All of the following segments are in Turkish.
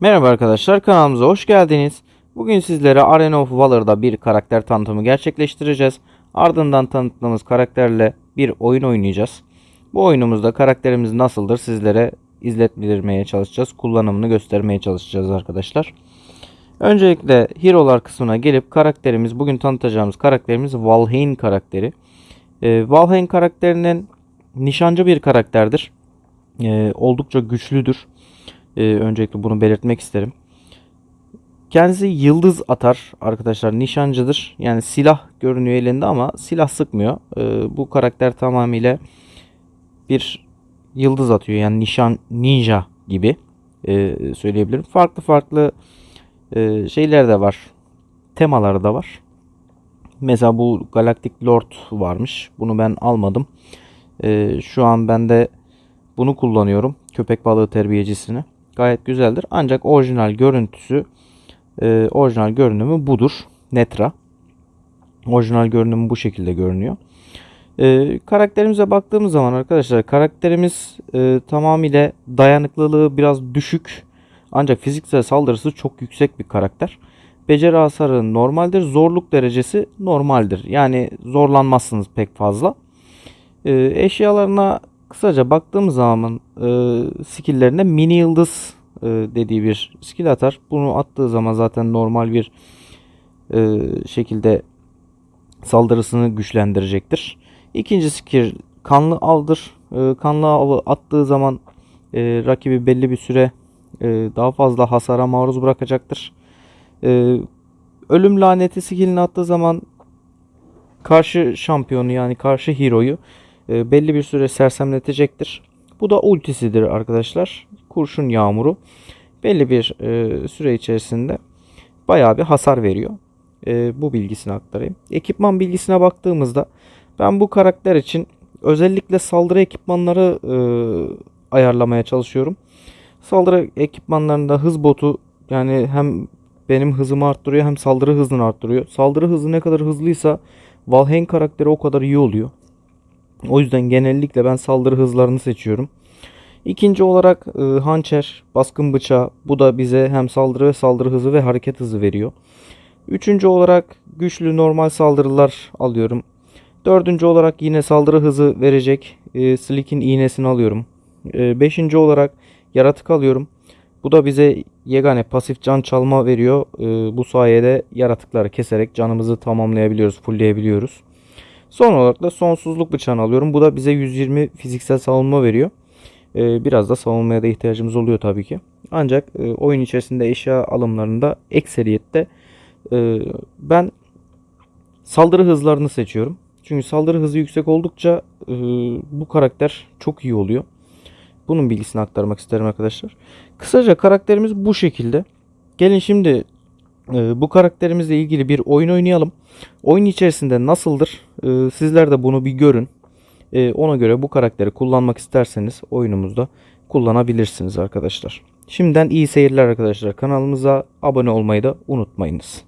Merhaba arkadaşlar kanalımıza hoş geldiniz. Bugün sizlere Arena of Valor'da bir karakter tanıtımı gerçekleştireceğiz. Ardından tanıttığımız karakterle bir oyun oynayacağız. Bu oyunumuzda karakterimiz nasıldır sizlere izlettirmeye çalışacağız. Kullanımını göstermeye çalışacağız arkadaşlar. Öncelikle hero'lar kısmına gelip karakterimiz bugün tanıtacağımız karakterimiz Valheim karakteri. Ee, Valheim karakterinin nişancı bir karakterdir. Ee, oldukça güçlüdür. Ee, öncelikle bunu belirtmek isterim. Kendisi yıldız atar arkadaşlar. Nişancıdır. Yani silah görünüyor elinde ama silah sıkmıyor. Ee, bu karakter tamamıyla bir yıldız atıyor. Yani nişan ninja gibi e, söyleyebilirim. Farklı farklı e, şeyler de var. Temaları da var. Mesela bu Galactic Lord varmış. Bunu ben almadım. E, şu an ben de bunu kullanıyorum. Köpek balığı terbiyecisini. Gayet güzeldir. Ancak orijinal görüntüsü e, orijinal görünümü budur. Netra. Orijinal görünümü bu şekilde görünüyor. E, karakterimize baktığımız zaman arkadaşlar karakterimiz e, tamamıyla dayanıklılığı biraz düşük. Ancak fiziksel saldırısı çok yüksek bir karakter. Beceri hasarı normaldir. Zorluk derecesi normaldir. Yani zorlanmazsınız pek fazla. E, eşyalarına kısaca baktığımız zaman e, skilllerine mini yıldız e, dediği bir skill atar. Bunu attığı zaman zaten normal bir e, şekilde saldırısını güçlendirecektir. İkinci skill kanlı avdır. E, kanlı avı attığı zaman e, rakibi belli bir süre e, daha fazla hasara maruz bırakacaktır. E, ölüm laneti skillini attığı zaman karşı şampiyonu yani karşı hero'yu e, belli bir süre sersemletecektir. Bu da ultisidir arkadaşlar. Kurşun yağmuru belli bir e, süre içerisinde bayağı bir hasar veriyor. E, bu bilgisini aktarayım. Ekipman bilgisine baktığımızda ben bu karakter için özellikle saldırı ekipmanları ayarlamaya çalışıyorum. Saldırı ekipmanlarında hız botu yani hem benim hızımı arttırıyor hem saldırı hızını arttırıyor. Saldırı hızı ne kadar hızlıysa Valheim karakteri o kadar iyi oluyor. O yüzden genellikle ben saldırı hızlarını seçiyorum. İkinci olarak e, hançer, baskın bıçağı. Bu da bize hem saldırı ve saldırı hızı ve hareket hızı veriyor. Üçüncü olarak güçlü normal saldırılar alıyorum. Dördüncü olarak yine saldırı hızı verecek e, Slick'in iğnesini alıyorum. E, beşinci olarak yaratık alıyorum. Bu da bize yegane pasif can çalma veriyor. E, bu sayede yaratıkları keserek canımızı tamamlayabiliyoruz, fullleyebiliyoruz. Son olarak da sonsuzluk bıçağını alıyorum. Bu da bize 120 fiziksel savunma veriyor. Ee, biraz da savunmaya da ihtiyacımız oluyor tabii ki. Ancak e, oyun içerisinde eşya alımlarında ekseriyette e, ben saldırı hızlarını seçiyorum. Çünkü saldırı hızı yüksek oldukça e, bu karakter çok iyi oluyor. Bunun bilgisini aktarmak isterim arkadaşlar. Kısaca karakterimiz bu şekilde. Gelin şimdi e, bu karakterimizle ilgili bir oyun oynayalım. Oyun içerisinde nasıldır? E, sizler de bunu bir görün. E, ona göre bu karakteri kullanmak isterseniz oyunumuzda kullanabilirsiniz arkadaşlar. Şimdiden iyi seyirler arkadaşlar. Kanalımıza abone olmayı da unutmayınız.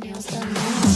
fingernails done now.